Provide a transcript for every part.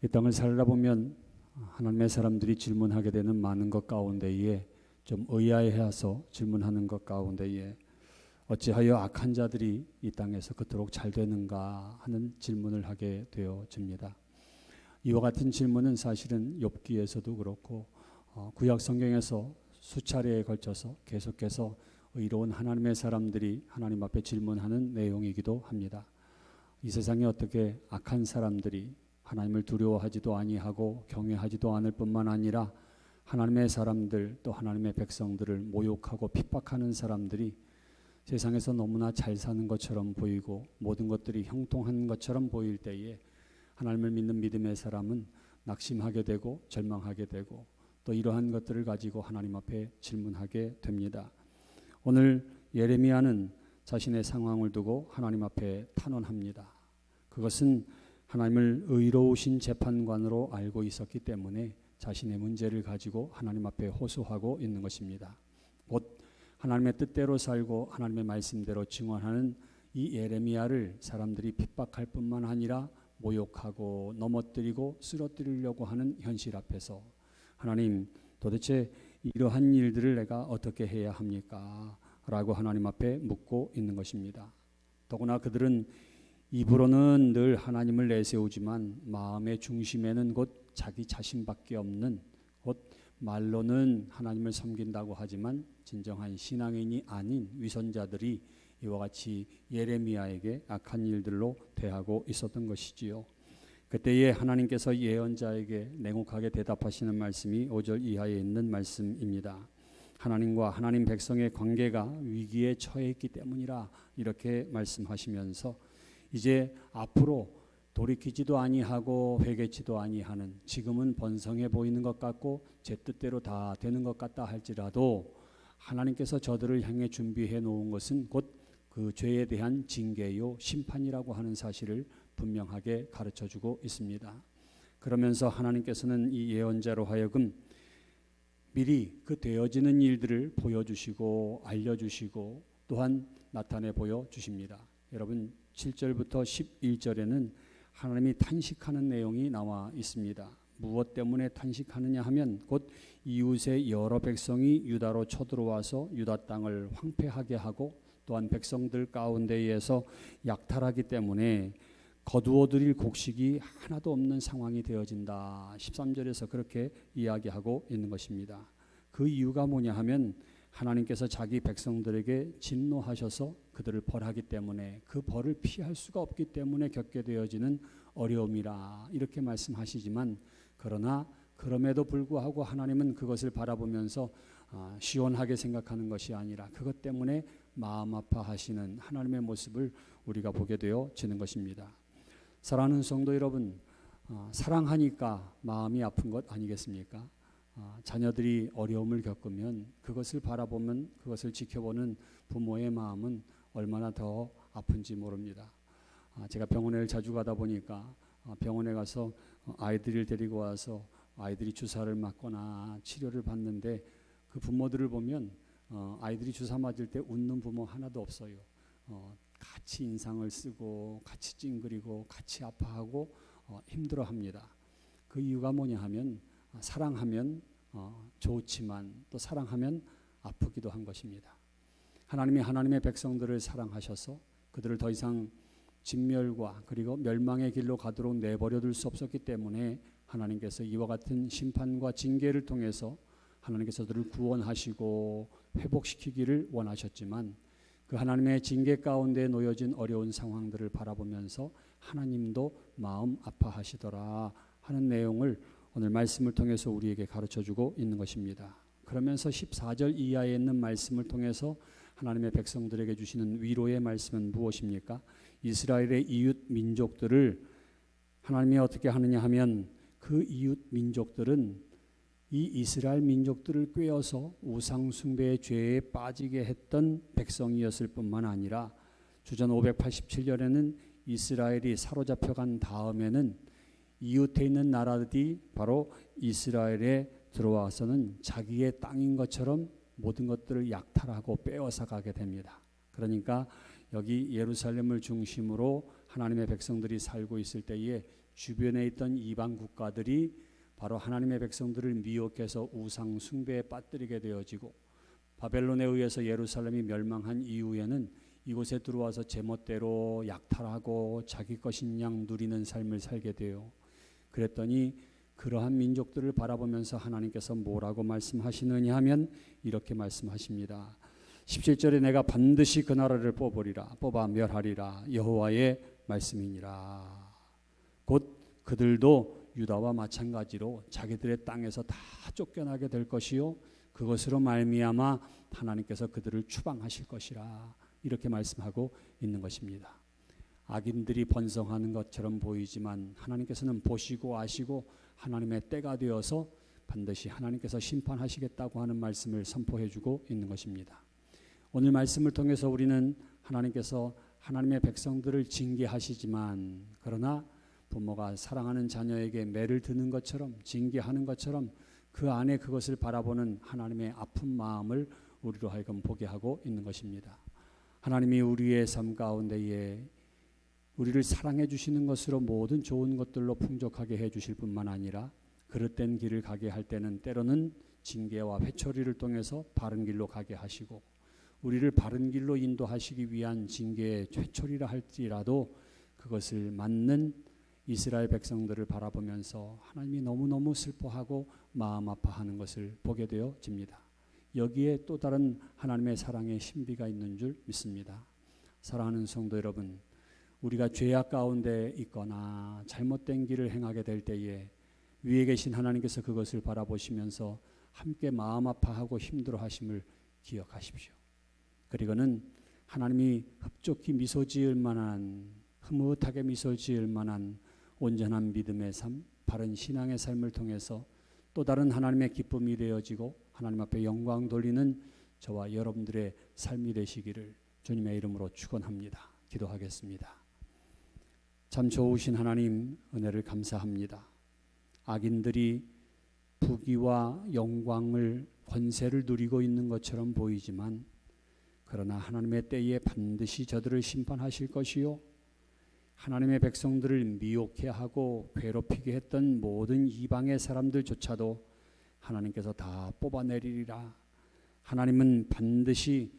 이 땅을 살다 보면 하나님의 사람들이 질문하게 되는 많은 것 가운데에 좀 의아해해서 질문하는 것 가운데에 어찌하여 악한 자들이 이 땅에서 그토록 잘 되는가 하는 질문을 하게 되어집니다. 이와 같은 질문은 사실은 욥기에서도 그렇고 어, 구약 성경에서 수차례에 걸쳐서 계속해서 의로운 하나님의 사람들이 하나님 앞에 질문하는 내용이기도 합니다. 이 세상에 어떻게 악한 사람들이 하나님을 두려워하지도 아니하고 경외하지도 않을 뿐만 아니라 하나님의 사람들 또 하나님의 백성들을 모욕하고 핍박하는 사람들이 세상에서 너무나 잘 사는 것처럼 보이고 모든 것들이 형통한 것처럼 보일 때에 하나님을 믿는 믿음의 사람은 낙심하게 되고 절망하게 되고 또 이러한 것들을 가지고 하나님 앞에 질문하게 됩니다. 오늘 예레미야는 자신의 상황을 두고 하나님 앞에 탄원합니다. 그것은 하나님을 의로우신 재판관으로 알고 있었기 때문에 자신의 문제를 가지고 하나님 앞에 호소하고 있는 것입니다. 곧 하나님의 뜻대로 살고 하나님의 말씀대로 증언하는 이 예레미야를 사람들이 핍박할 뿐만 아니라 모욕하고 넘어뜨리고 쓰러뜨리려고 하는 현실 앞에서 하나님 도대체 이러한 일들을 내가 어떻게 해야 합니까? 라고 하나님 앞에 묻고 있는 것입니다. 더구나 그들은 입으로는 늘 하나님을 내세우지만 마음의 중심에는 곧 자기 자신밖에 없는 곧 말로는 하나님을 섬긴다고 하지만 진정한 신앙인이 아닌 위선자들이 이와 같이 예레미야에게 악한 일들로 대하고 있었던 것이지요. 그때에 하나님께서 예언자에게 냉혹하게 대답하시는 말씀이 5절 이하에 있는 말씀입니다. 하나님과 하나님 백성의 관계가 위기에 처해 있기 때문이라 이렇게 말씀하시면서 이제 앞으로 돌이키지도 아니하고 회개치도 아니하는 지금은 번성해 보이는 것 같고 제 뜻대로 다 되는 것 같다 할지라도 하나님께서 저들을 향해 준비해 놓은 것은 곧 그 죄에 대한 징계요 심판이라고 하는 사실을 분명하게 가르쳐 주고 있습니다. 그러면서 하나님께서는 이 예언자로 하여금 미리 그 되어지는 일들을 보여주시고 알려주시고 또한 나타내 보여 주십니다. 여러분 7절부터 11절에는 하나님이 탄식하는 내용이 나와 있습니다. 무엇 때문에 탄식하느냐 하면 곧 이웃의 여러 백성이 유다로 쳐들어와서 유다 땅을 황폐하게 하고 또한 백성들 가운데에서 약탈하기 때문에 거두어 드릴 곡식이 하나도 없는 상황이 되어진다. 13절에서 그렇게 이야기하고 있는 것입니다. 그 이유가 뭐냐 하면 하나님께서 자기 백성들에게 진노하셔서 그들을 벌하기 때문에 그 벌을 피할 수가 없기 때문에 겪게 되어지는 어려움이라 이렇게 말씀하시지만 그러나 그럼에도 불구하고 하나님은 그것을 바라보면서 아, 시원하게 생각하는 것이 아니라 그것 때문에 마음 아파하시는 하나님의 모습을 우리가 보게 되어지는 것입니다. 사랑하는 성도 여러분, 아, 사랑하니까 마음이 아픈 것 아니겠습니까? 아, 자녀들이 어려움을 겪으면 그것을 바라보면 그것을 지켜보는 부모의 마음은 얼마나 더 아픈지 모릅니다. 아, 제가 병원에 자주 가다 보니까 아, 병원에 가서 어, 아이들을 데리고 와서 아이들이 주사를 맞거나 치료를 받는데 그 부모들을 보면 어, 아이들이 주사 맞을 때 웃는 부모 하나도 없어요. 어, 같이 인상을 쓰고 같이 찡그리고 같이 아파하고 힘들어합니다. 그 이유가 뭐냐 하면 사랑하면 어, 좋지만 또 사랑하면 아프기도 한 것입니다. 하나님이 하나님의 백성들을 사랑하셔서 그들을 더 이상 진멸과 그리고 멸망의 길로 가도록 내버려 둘 수 없었기 때문에 하나님께서 이와 같은 심판과 징계를 통해서 하나님께서 그들을 구원하시고 회복시키기를 원하셨지만 그 하나님의 징계 가운데 놓여진 어려운 상황들을 바라보면서 하나님도 마음 아파하시더라 하는 내용을 오늘 말씀을 통해서 우리에게 가르쳐 주고 있는 것입니다. 그러면서 14절 이하에 있는 말씀을 통해서 하나님의 백성들에게 주시는 위로의 말씀은 무엇입니까? 이스라엘의 이웃 민족들을 하나님이 어떻게 하느냐 하면 그 이웃 민족들은 이 이스라엘 민족들을 꿰어서 우상 숭배의 죄에 빠지게 했던 백성이었을 뿐만 아니라 주전 587년에는 이스라엘이 사로잡혀 간 다음에는 이웃에 있는 나라들이 바로 이스라엘에 들어와서는 자기의 땅인 것처럼 모든 것들을 약탈하고 빼앗아 가게 됩니다. 그러니까 여기 예루살렘을 중심으로 하나님의 백성들이 살고 있을 때에 주변에 있던 이방 국가들이 바로 하나님의 백성들을 미혹해서 우상 숭배에 빠뜨리게 되어지고 바벨론에 의해서 예루살렘이 멸망한 이후에는 이곳에 들어와서 제멋대로 약탈하고 자기 것인 양 누리는 삶을 살게 돼요. 그랬더니 그러한 민족들을 바라보면서 하나님께서 뭐라고 말씀하시느냐 하면 이렇게 말씀하십니다. 17절에 내가 반드시 그 나라를 뽑으리라 뽑아 멸하리라 여호와의 말씀이니라. 곧 그들도 유다와 마찬가지로 자기들의 땅에서 다 쫓겨나게 될 것이요 그것으로 말미암아 하나님께서 그들을 추방하실 것이라 이렇게 말씀하고 있는 것입니다. 악인들이 번성하는 것처럼 보이지만 하나님께서는 보시고 아시고 하나님의 때가 되어서 반드시 하나님께서 심판하시겠다고 하는 말씀을 선포해 주고 있는 것입니다. 오늘 말씀을 통해서 우리는 하나님께서 하나님의 백성들을 징계하시지만 그러나 부모가 사랑하는 자녀에게 매를 드는 것처럼 징계하는 것처럼 그 안에 그것을 바라보는 하나님의 아픈 마음을 우리로 하여금 보게 하고 있는 것입니다. 하나님이 우리의 삶 가운데에 우리를 사랑해 주시는 것으로 모든 좋은 것들로 풍족하게 해 주실 뿐만 아니라 그릇된 길을 가게 할 때는 때로는 징계와 회초리를 통해서 바른 길로 가게 하시고 우리를 바른 길로 인도하시기 위한 징계의 회초리라 할지라도 그것을 맞는 이스라엘 백성들을 바라보면서 하나님이 너무너무 슬퍼하고 마음 아파하는 것을 보게 되어집니다. 여기에 또 다른 하나님의 사랑의 신비가 있는 줄 믿습니다. 사랑하는 성도 여러분, 우리가 죄악 가운데 있거나 잘못된 길을 행하게 될 때에 위에 계신 하나님께서 그것을 바라보시면서 함께 마음 아파하고 힘들어 하심을 기억하십시오. 그리고는 하나님이 흡족히 미소 지을 만한 흐뭇하게 미소 지을 만한 온전한 믿음의 삶, 바른 신앙의 삶을 통해서 또 다른 하나님의 기쁨이 되어지고 하나님 앞에 영광 돌리는 저와 여러분들의 삶이 되시기를 주님의 이름으로 축원합니다. 기도하겠습니다. 참 좋으신 하나님 은혜를 감사합니다. 악인들이 부귀와 영광을 권세를 누리고 있는 것처럼 보이지만 그러나 하나님의 때에 반드시 저들을 심판하실 것이요 하나님의 백성들을 미혹해 하고 괴롭히게 했던 모든 이방의 사람들조차도 하나님께서 다 뽑아내리리라. 하나님은 반드시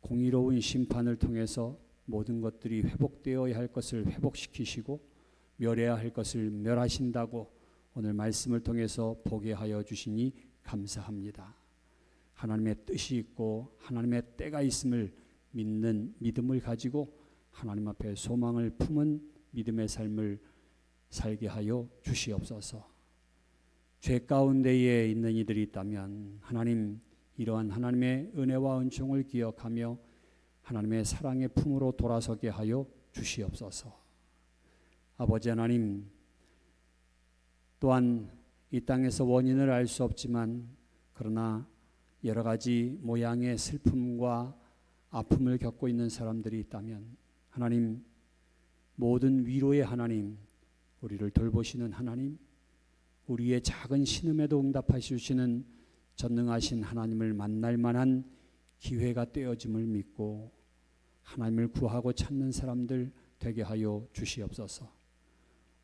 공의로운 심판을 통해서 모든 것들이 회복되어야 할 것을 회복시키시고 멸해야 할 것을 멸하신다고 오늘 말씀을 통해서 보게 하여 주시니 감사합니다. 하나님의 뜻이 있고 하나님의 때가 있음을 믿는 믿음을 가지고 하나님 앞에 소망을 품은 믿음의 삶을 살게 하여 주시옵소서. 죄 가운데에 있는 이들이 있다면 하나님 이러한 하나님의 은혜와 은총을 기억하며 하나님의 사랑의 품으로 돌아서게 하여 주시옵소서. 아버지 하나님 또한 이 땅에서 원인을 알 수 없지만 그러나 여러 가지 모양의 슬픔과 아픔을 겪고 있는 사람들이 있다면 하나님 모든 위로의 하나님 우리를 돌보시는 하나님 우리의 작은 신음에도 응답하시는 전능하신 하나님을 만날 만한 기회가 되어짐을 믿고 하나님을 구하고 찾는 사람들 되게 하여 주시옵소서.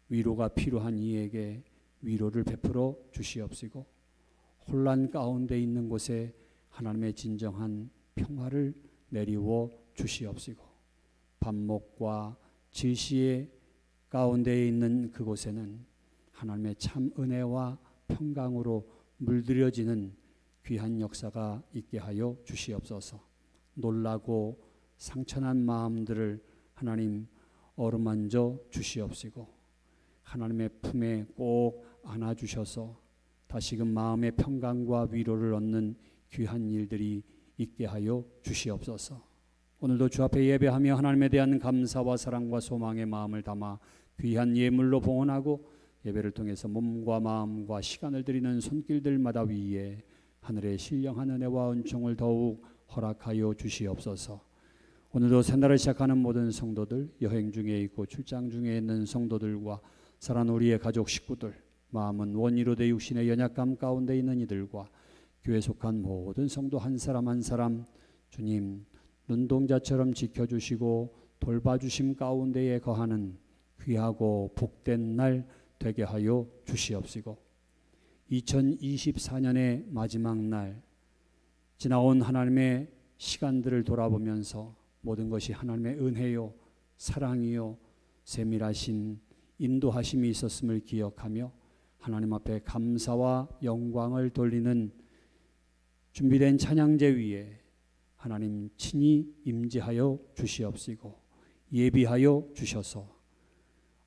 위로가 필요한 이에게 위로를 베풀어 주시옵시고 혼란 가운데 있는 곳에 하나님의 진정한 평화를 내리워 주시옵시고 반목과 질시의 가운데 있는 그곳에는 하나님의 참 은혜와 평강으로 물들여지는 귀한 역사가 있게 하여 주시옵소서. 놀라고 상처난 마음들을 하나님 어루만져 주시옵시고 하나님의 품에 꼭 안아 주셔서 다시금 마음의 평강과 위로를 얻는 귀한 일들이 있게 하여 주시옵소서. 오늘도 주 앞에 예배하며 하나님에 대한 감사와 사랑과 소망의 마음을 담아 귀한 예물로 봉헌하고 예배를 통해서 몸과 마음과 시간을 드리는 손길들마다 위에 하늘의 신령한 은혜와 은총을 더욱 허락하여 주시옵소서. 오늘도 새날을 시작하는 모든 성도들, 여행 중에 있고 출장 중에 있는 성도들과 사랑 우리의 가족 식구들, 마음은 원이로 되 육신의 연약감 가운데 있는 이들과 교회 속한 모든 성도 한 사람 한 사람 주님 눈동자처럼 지켜주시고 돌봐주심 가운데에 거하는 귀하고 복된 날 되게 하여 주시옵시고. 2024년의 마지막 날 지나온 하나님의 시간들을 돌아보면서 모든 것이 하나님의 은혜요 사랑이요 세밀하신 인도하심이 있었음을 기억하며 하나님 앞에 감사와 영광을 돌리는 준비된 찬양제 위에 하나님 친히 임재하여 주시옵시고 예비하여 주셔서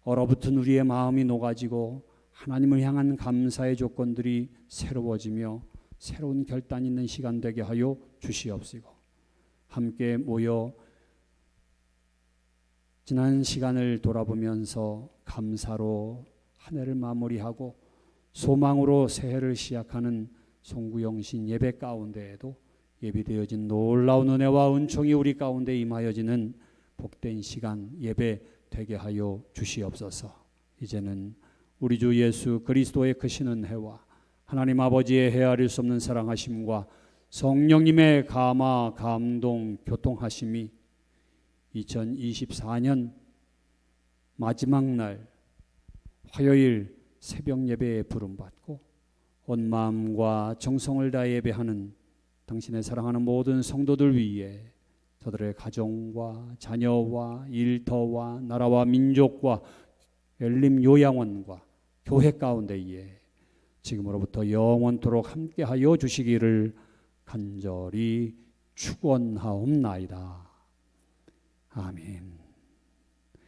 얼어붙은 우리의 마음이 녹아지고 하나님을 향한 감사의 조건들이 새로워지며 새로운 결단 있는 시간 되게 하여 주시옵시고 함께 모여 지난 시간을 돌아보면서 감사로 한 해를 마무리하고 소망으로 새해를 시작하는 송구영신 예배 가운데에도 예비되어진 놀라운 은혜와 은총이 우리 가운데 임하여지는 복된 시간 예배 되게 하여 주시옵소서. 이제는 우리 주 예수 그리스도의 크신 은혜와 하나님 아버지의 헤아릴 수 없는 사랑하심과 성령님의 감화 감동 교통하심이 2024년 마지막 날 화요일 새벽 예배에 부름받고 온 마음과 정성을 다해 예배하는 당신의 사랑하는 모든 성도들 위해 저들의 가정과 자녀와 일터와 나라와 민족과 열림 요양원과 교회 가운데에 지금으로부터 영원토록 함께하여 주시기를 간절히 축원하옵나이다. 아멘.